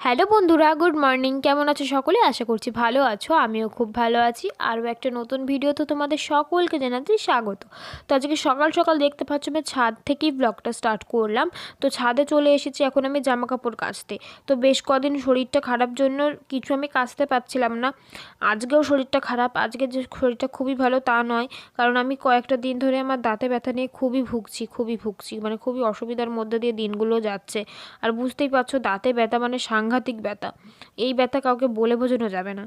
Hello বন্ধুরা, good morning. কেমন আছো সকলে? আশা করছি ভালো আছো, আমিও খুব ভালো আছি। আরও একটা নতুন ভিডিও তো তোমাদের সকলকে জানাচ্ছি স্বাগত। তো আজকে সকাল সকাল দেখতে পাচ্ছ, আমি ছাদ থেকেই ব্লগটা স্টার্ট করলাম। তো ছাদে চলে এসেছি এখন আমি জামা কাপড় কাচতে। তো বেশ কদিন শরীরটা খারাপ জন্য কিছু আমি কাচতে পারছিলাম না। আজকেও শরীরটা খারাপ, আজকে যে শরীরটা খুবই ভালো তা নয়। কারণ আমি কয়েকটা দিন ধরে আমার দাঁতে ব্যথা নিয়ে খুবই ভুগছি খুবই ভুগছি। মানে খুবই অসুবিধার মধ্যে দিয়ে দিনগুলো যাচ্ছে। আর বুঝতেই পারছ, দাঁতে ব্যথা মানে সাংঘাতিক ব্যথা। এই ব্যথা কাউকে বলে বোঝানো যাবে না।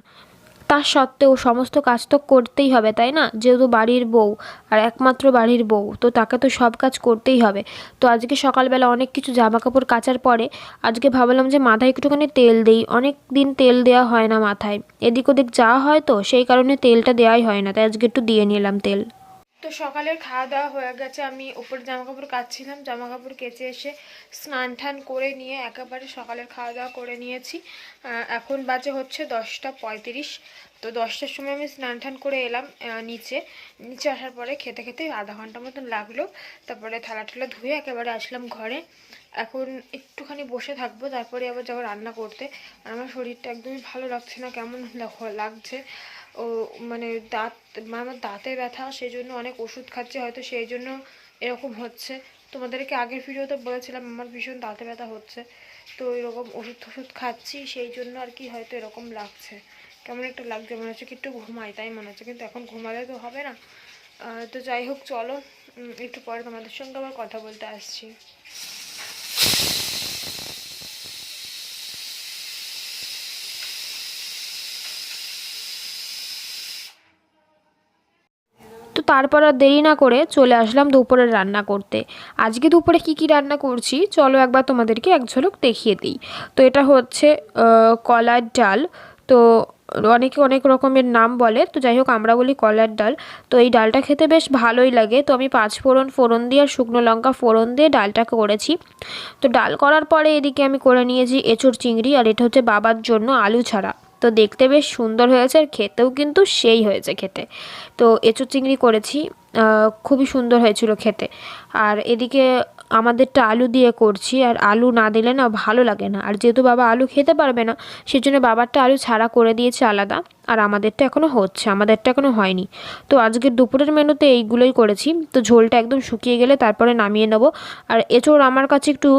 তার সত্ত্বেও সমস্ত কাজ তো করতেই হবে, তাই না? যেহেতু বাড়ির বউ, আর একমাত্র বাড়ির বউ, তো তাকে তো সব কাজ করতেই হবে। তো আজকে সকালবেলা অনেক কিছু জামা কাপড় কাচার পরে আজকে ভাবলাম যে মাথায় একটুখানি তেল দিই। অনেক দিন তেল দেওয়া হয় না মাথায়। এদিক ওদিক যাওয়া হয় তো, সেই কারণে তেলটা দেওয়াই হয় না, তাই আজকে একটু দিয়ে নিলাম তেল। তো সকালের খাওয়া দাওয়া হয়ে গেছে। আমি উপরে জামা কাপড় কাচ্ছিলাম। জামা কাপড় কেচে এসে স্নান টান করে নিয়ে একেবারে সকালের খাওয়া দাওয়া করে নিয়েছি। এখন বাজে হচ্ছে দশটা পঁয়ত্রিশ। তো দশটার সময় আমি স্নান টান করে এলাম নিচে। নিচে আসার পরে খেতে খেতে আধা ঘণ্টা মতন লাগল। তারপরে থালা ঠালা ধুয়ে একেবারে আসলাম ঘরে। এখন একটুখানি বসে থাকব, তারপরে আবার যাব রান্না করতে। আমার শরীরটা একদমই ভালো লাগছে না, কেমন লাগছে। ও মানে দাঁত আমার দাঁতে ব্যথা সেই জন্য অনেক ওষুধ খাচ্ছি, হয়তো সেই জন্য এরকম হচ্ছে। তোমাদেরকে আগের ভিডিওতে বলেছিলাম, আমার ভীষণ দাঁতে ব্যথা হচ্ছে। তো এরকম ওষুধ টষুধ খাচ্ছি সেই জন্য আর কি হয়তো এরকম লাগছে। কেমন একটা লাগছে, মনে হচ্ছে কি একটু ঘুমাই, তাই মনে হচ্ছে। কিন্তু এখন ঘুমালে তো হবে না। তো যাই হোক, চলো একটু পরে তোমাদের সঙ্গে আবার কথা বলতে আসছি। তো তারপর আর দেরি না করে চলে আসলাম দুপুরের রান্না করতে। আজকে দুপুরে কি কি রান্না করছি? চলো একবার তোমাদেরকে এক ঝলক দেখিয়ে দিই। তো এটা হচ্ছে কলার ডাল। তো অনেকে অনেক রকমের নাম বলে, তো যাই হোক আমরা বলি কলার ডাল। তো এই ডালটা খেতে বেশ ভালোই লাগে। তো আমি পাঁচ ফোড়ন ফোড়ন দিয়ে আর শুকনো লঙ্কা ফোড়ন দিয়ে ডালটা করেছি। তো ডাল করার পরে এদিকে আমি করে নিয়েছি এঁচড় চিংড়ি, আর এটা হচ্ছে বাবার জন্য আলু ছাড়া। তো দেখতে বেশ সুন্দর হয়েছে আর খেতেও কিন্তু সেই হয়েছে খেতে। তো এঁচো চিংড়ি করেছি খুবই সুন্দর হয়েছিল খেতে। আর এদিকে আমাদেরটা আলু দিয়ে করছি, আর আলু না দিলে না ভালো লাগে না। আর যেহেতু বাবা আলু খেতে পারবে না, সেজন্য বাবারটা আলু ছাড়া করে দিয়েছে আলাদা। আর আমাদেরটা এখনও হচ্ছে, আমাদেরটা এখনও হয়নি। তো আজকের দুপুরের মেনুতে এইগুলোই করেছি। তো ঝোলটা একদম শুকিয়ে গেলে তারপরে নামিয়ে নেব। আর এঁচোড় আমার কাছে একটু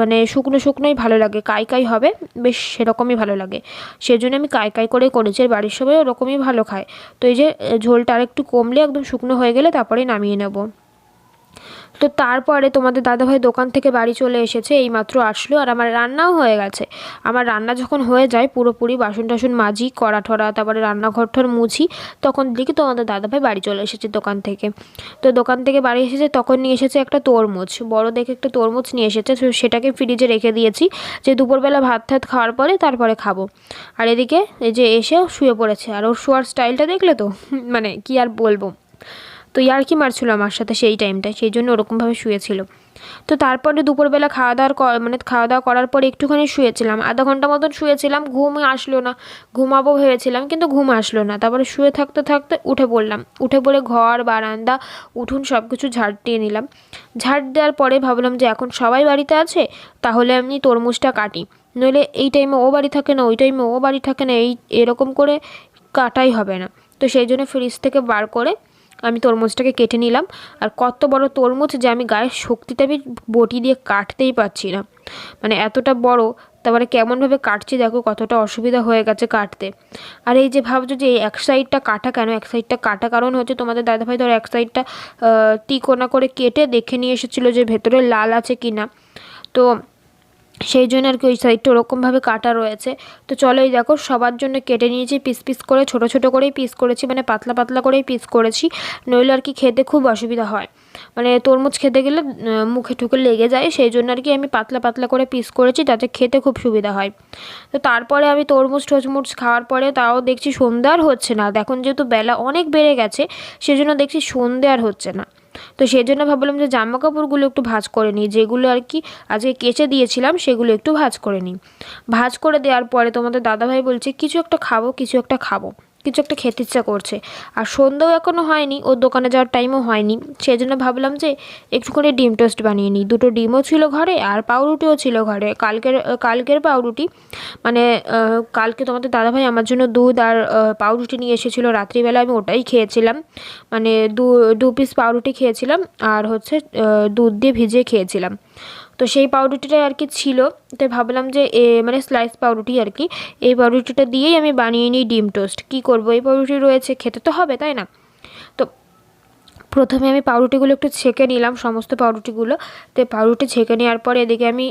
মানে শুকনো শুকনোই ভালো লাগে। কাই কাই হবে, বেশ সেরকমই ভালো লাগে। সেজন্য আমি কাই কাই করে করেছি। আর বাড়ির সবাই ওরকমই ভালো খায়। তো এই যে ঝোলটা আর একটু কমলে একদম শুকনো হয়ে গেলে তারপরে নামিয়ে নেব। তো তারপরে তোমাদের দাদাভাই দোকান থেকে বাড়ি চলে এসেছে, এইমাত্র আসলো আর আমার রান্নাও হয়ে গেছে। আমার রান্না যখন হয়ে যায় পুরোপুরি বাসন টাসন মাজি, কড়া ঠরা তারপরে রান্নাঘর ঠর মুছি, তখন দেখি তোমাদের দাদাভাই বাড়ি চলে এসেছে দোকান থেকে। তো দোকান থেকে বাড়ি এসেছে, তখন নিয়ে এসেছে একটা তরমুজ, বড় দেখে একটা তরমুজ নিয়ে এসেছে সেটাকে ফ্রিজে রেখে দিয়েছি, যে দুপুরবেলা ভাত টাত খাওয়ার পরে তারপরে খাব। আর এদিকে এই যে এসে শুয়ে পড়েছে, আর ওর শোয়ার স্টাইলটা দেখলে তো মানে কি আর বলব। তো ইয়ার কি মারছিল আমার সাথে সেই টাইমটায় সেই জন্য ওরকমভাবে শুয়েছিল। তো তারপরে দুপুরবেলা খাওয়া দাওয়ার মানে খাওয়া দাওয়া করার পরে একটুখানি শুয়েছিলাম, আধা ঘণ্টা মতন শুয়েছিলাম, ঘুম আসলো না, ঘুমাবো ভেবেছিলাম কিন্তু ঘুম আসলো না। তারপরে শুয়ে থাকতে থাকতে উঠে পড়লাম, উঠে পড়ে ঘর, বারান্দা, উঠুন সব কিছু ঝাড় দিয়ে নিলাম। ঝাড় দেওয়ার পরে ভাবলাম যে এখন সবাই বাড়িতে আছে, তাহলে আমি তরমুজটা কাটি। নইলে এই টাইমে ও বাড়ি থাকে না, ওই টাইমে ও বাড়ি থাকে না, এই, এরকম করে কাটাই হবে না। তো সেই জন্য ফ্রিজ থেকে বার করে আমি তরমুজটাকে কেটে নিলাম। আর কত বড় তরমুজ যে আমি গায়ের শক্তিতে আমি বটি দিয়ে কাটতেই পারছি না। মানে এতটা বড়, তারপরে কেমনভাবে কাটছি দেখো, কতটা অসুবিধা হয়ে গেছে কাটতে। আর এই যে ভাবছ যে এক সাইডটা কাটা কেন? এক সাইডটা কাটা কারণ হচ্ছে তোমাদের দাদাভাই ধরো এক সাইডটা তিকোনা করে কেটে দেখে নিয়ে এসেছিল যে ভেতরে লাল আছে কি না তো সেই জন্য আর কি ওই সাইডটা ওরকমভাবে কাটা রয়েছে। তো চলো এই দেখো, সবার জন্য কেটে নিয়েছি পিস পিস করে, ছোট ছোট করেই পিস করেছি মানে পাতলা পাতলা করেই পিস করেছি। নইলে আর কি খেতে খুব অসুবিধা হয়। মানে তরমুজ খেতে গেলে মুখে ঠুকে লেগে যায়, সেই জন্য আর কি আমি পাতলা পাতলা করে পিস করেছি যাতে খেতে খুব সুবিধা হয়। তো তারপরে আমি তরমুজ টরমুজ খাওয়ার পরে তাও দেখছি সন্ধ্যে আর হচ্ছে না। এখন যেহেতু বেলা অনেক বেড়ে গেছে, সেজন্য দেখছি সন্ধ্যে আর হচ্ছে না। তো সেই জন্য ভাবলাম যে জামা কাপড়গুলো একটু ভাজ করে নিই, যেগুলো আর কি আজকে কেচে দিয়েছিলাম সেগুলো একটু ভাজ করে নিই। ভাজ করে দেওয়ার পরে তোমাদের দাদাভাই বলছে, কিছু একটা খাব, কিছু একটা খাব। কিছু একটা খেতে ইচ্ছা করছে। আর সন্ধ্যেও এখনও হয়নি, ওর দোকানে যাওয়ার টাইমও হয়নি। সেই জন্য ভাবলাম যে একটুখানি ডিম টোস্ট বানিয়ে নিই। দুটো ডিমও ছিল ঘরে আর পাউরুটিও ছিল ঘরে। কালকের কালকের পাউরুটি মানে কালকে তোমাদের দাদাভাই আমার জন্য দুধ আর পাউরুটি নিয়ে এসেছিল। রাত্রিবেলা আমি ওটাই খেয়েছিলাম। মানে দু দু পিস পাউরুটি খেয়েছিলাম আর হচ্ছে দুধ দিয়ে ভিজিয়ে খেয়েছিলাম। তো সেই পাউরুটিটাই আর কি ছিল, তাই ভাবলাম যে মানে স্লাইস পাউরুটি আর কি এই পাউরুটিটা দিয়েই আমি বানিয়ে নিই ডিম টোস্ট কী করব? এই পাউরুটি রয়েছে, খেতে তো হবে, তাই না? প্রথমে আমি পাউরুটিগুলো একটু ছেঁকে নিলাম, সমস্ত পাউরুটিগুলো। তো পাউরুটি ছেঁকে নেওয়ার পরে এদিকে আমি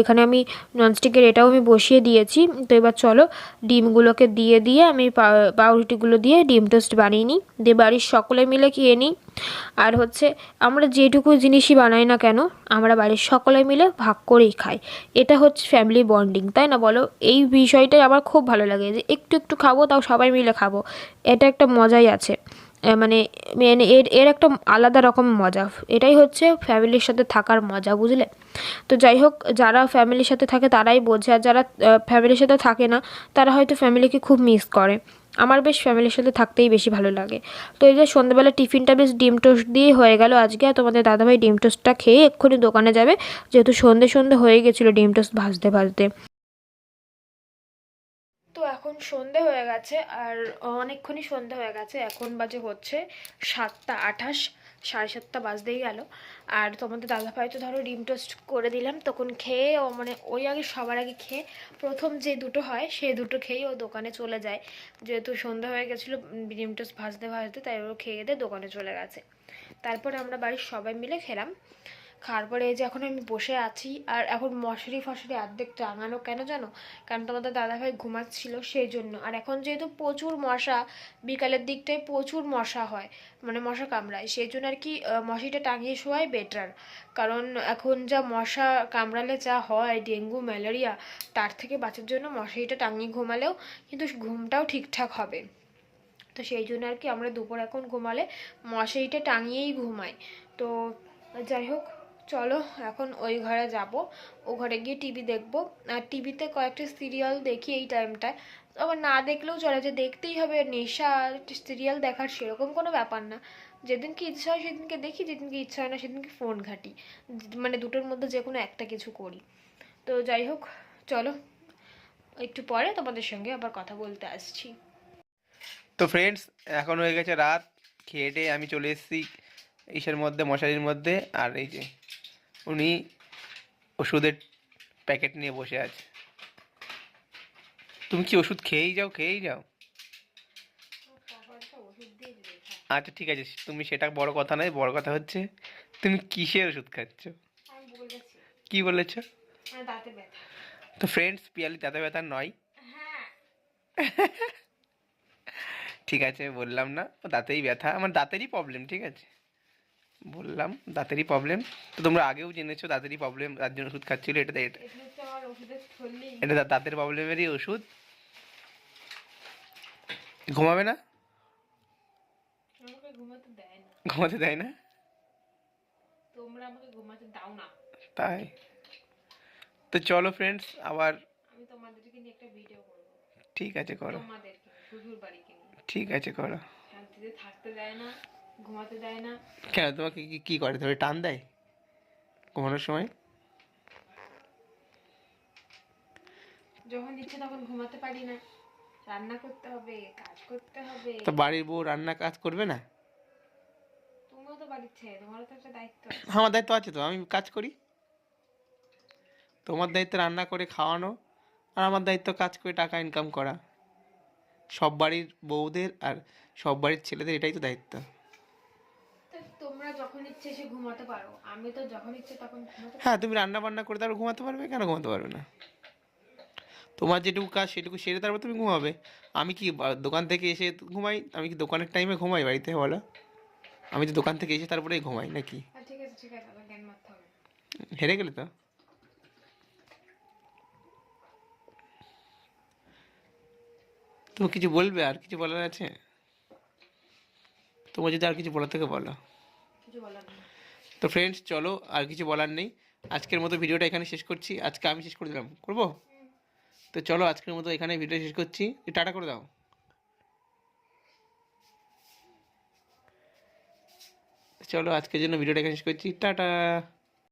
এখানে আমি ননস্টিকের এটাও আমি বসিয়ে দিয়েছি। তো এবার চলো ডিমগুলোকে দিয়ে দিয়ে আমি পাউরুটিগুলো দিয়ে ডিম টোস্ট বানিয়ে নিই। দিয়ে বাড়ির সকলে মিলে খেয়ে নিই। আর হচ্ছে আমরা যেটুকু জিনিসই বানাই না কেন, আমরা বাড়ির সকলে মিলে ভাগ করেই খাই। এটা হচ্ছে ফ্যামিলি বন্ডিং তাই না বলো? এই বিষয়টাই আমার খুব ভালো লাগে যে একটু একটু খাব, তাও সবাই মিলে খাব। এটা একটা মজাই আছে। মানে মানে এর এর একটা আলাদা রকম মজা। এটাই হচ্ছে ফ্যামিলির সাথে থাকার মজা, বুঝলে? তো যাই হোক, যারা ফ্যামিলির সাথে থাকে তারাই বোঝে, আর যারা ফ্যামিলির সাথে থাকে না, তারা হয়তো ফ্যামিলিকে খুব মিস করে। আমার বেশ ফ্যামিলির সাথে থাকতেই বেশি ভালো লাগে। তো এই যে সন্ধ্যাবেলা টিফিনটা বেশ ডিম টোস্ট দিয়ে হয়ে গেল আজকে, আর তোমাদের দাদাভাই ডিম টোস্টটা খেয়ে এক্ষুনি দোকানে যাবে, যেহেতু সন্ধে সন্ধে হয়ে গেছিল ডিম টোস্ট ভাজতে ভাজতে। সন্ধে হয়ে গেছে, আর অনেকক্ষণই সন্ধে হয়ে গেছে। এখন বাজে হচ্ছে সাতটা আঠাশ, সাড়ে সাতটা বাজতেই গেল। আর তোমাদের দাদাভাই তো ধরো ডিম টোস্ট করে দিলাম, তখন খেয়ে ও মানে ওই আগে সবার আগে খেয়ে প্রথম যে দুটো হয়, সেই দুটো খেয়েই ও দোকানে চলে যায়। যেহেতু সন্ধ্যা হয়ে গেছিল, ডিম টোস্ট ভাজতে ভাজতে, তাই ও খেয়ে দিয়ে দোকানে চলে গেছে। তারপরে আমরা বাড়ির সবাই মিলে খেলাম। খাওয়ার পরে এই যে এখন আমি বসে আছি, আর এখন মশারি ফশারি অর্ধেক টাঙানো কেন জানো? কারণ তোমাদের দাদাভাই ঘুমাচ্ছিল সেই জন্য আর এখন যেহেতু প্রচুর মশা, বিকালের দিকটায় প্রচুর মশা হয় মানে মশা কামড়ায় সেই জন্য আর কি মশারিটা টাঙিয়ে শোয়াই বেটার কারণ এখন যা মশা কামড়ালে যা হয়, ডেঙ্গু, ম্যালেরিয়া, তার থেকে বাঁচার জন্য মশারিটা টাঙিয়ে ঘুমালেও কিন্তু ঘুমটাও ঠিকঠাক হবে। তো সেই জন্য আর কি আমরা দুপুর এখন ঘুমালে মশারিটা টাঙিয়েই ঘুমাই। তো যাই হোক চলো এখন ওই ঘরে যাব। ও ঘরে গিয়ে টিভি দেখব। আর টিভিতে কয়েকটা সিরিয়াল দেখি এই টাইমটায় আবার না দেখলেও চলে, যে দেখতেই হবে। নেশা সিরিয়াল দেখার সেরকম কোনো ব্যাপার না। যেদিনকে ইচ্ছা হয় সেদিনকে দেখি যেদিনকে ইচ্ছা হয় না সেদিনকে ফোন ঘাঁটি। মানে দুটোর মধ্যে যে কোনো একটা কিছু করি। তো যাই হোক, চলো। একটু পরে তোমাদের সঙ্গে আবার কথা বলতে আসছি। তো ফ্রেন্ডস এখন হয়ে গেছে রাত। খেয়ে আমি চলে এসেছি। ইসের মধ্যে, মশারির মধ্যে। আর এই যে উনি ওষুধের প্যাকেট নিয়ে বসে আছে। তুমি কি ওষুধ খেয়েই যাও খেয়েই যাও? আচ্ছা ঠিক আছে তুমি সেটা বড় কথা নয় বড় কথা হচ্ছে তুমি কিসের ওষুধ খাচ্ছ? কি বলেছ? তো ফ্রেন্ডস পিয়ালি দাঁতে ব্যথা নয়? হ্যাঁ। ঠিক আছে বললাম না ও দাঁতেই ব্যথা আমার দাঁতেরই প্রবলেম ঠিক আছে? বললাম দাঁতেরই প্রবলেম তো তোমরা আগেও জেনেছো দাঁতেরই প্রবলেম তার জন্য ওষুধ খাচ্ছিল এটা এটা দাঁতের প্রবলেমেরই ওষুধ। ঘুমাবে না? ঘুমাতে দেয় না। ঘুমাতে দেয় না? তোমরা আমাকে ঘুমাতে দাও না। তাই। তো চলো ফ্রেন্ডস আবার আমি তোমাদেরকে নিয়ে একটা ভিডিও করব। ঠিক আছে করো। তোমাদেরকে শ্বশুর বাড়িকে ঠিক আছে করো। শান্তিতে থাকতে দেয় না। ঘুমাতে দেয় না। কেন? তোমাকে কি কি করে? ধরে টান দেয় ঘুমানোর সময়? যখন ইচ্ছে তখন ঘুমাতে পারি না। রান্না করতে হবে কাজ করতে হবে। তো বাড়ির বউ রান্না কাজ করবে না? তুমিও তো বাড়ির ছেলে তোমারও তো একটা দায়িত্ব আমার দায়িত্ব আছে তো আমি কাজ করি। তোমার দায়িত্ব রান্না করে খাওয়ানো আর আমার দায়িত্ব কাজ করে টাকা ইনকাম করা। সব বাড়ির বউদের আর সব বাড়ির ছেলেদের এটাই তো দায়িত্ব। যখন ইচ্ছে ঘুমাতে পারো। আমি তো যখন ইচ্ছে তখন ঘুমাতে হ্যাঁ তুমি রান্না বান্না করে তারপর ঘুমাতে পারবে? কেন ঘুমাতে পারবে না? তোমার যেটুকু কাজ সেটুকু সেরে তারপর তুমি ঘুমাবে। আমি কি দোকান থেকে এসে ঘুমাই? আমি কি দোকানের টাইমে ঘুমাই বাড়িতে বলো? আমি তো দোকান থেকে এসে তারপরেই ঘুমাই নাকি? ঠিক আছে ঠিক আছে জ্ঞান মারতে হবে। হেরে গেলে তো? তুমি কিছু বলবে আর কিছু বলার আছে? তোমার যদি আর কিছু বলার থেকে বলো। তো ফ্রেন্ডস চলো, আর কিছু বলার নেই। আজকের মতো ভিডিওটা এখানে শেষ করছি। আজকে আমি শেষ করে দিলাম। করব? তো চলো, আজকের মতো এখানে ভিডিও শেষ করছি। টাটা করে দাও। চলো, আজকের জন্য ভিডিওটা এখানে শেষ করছি। টাটা।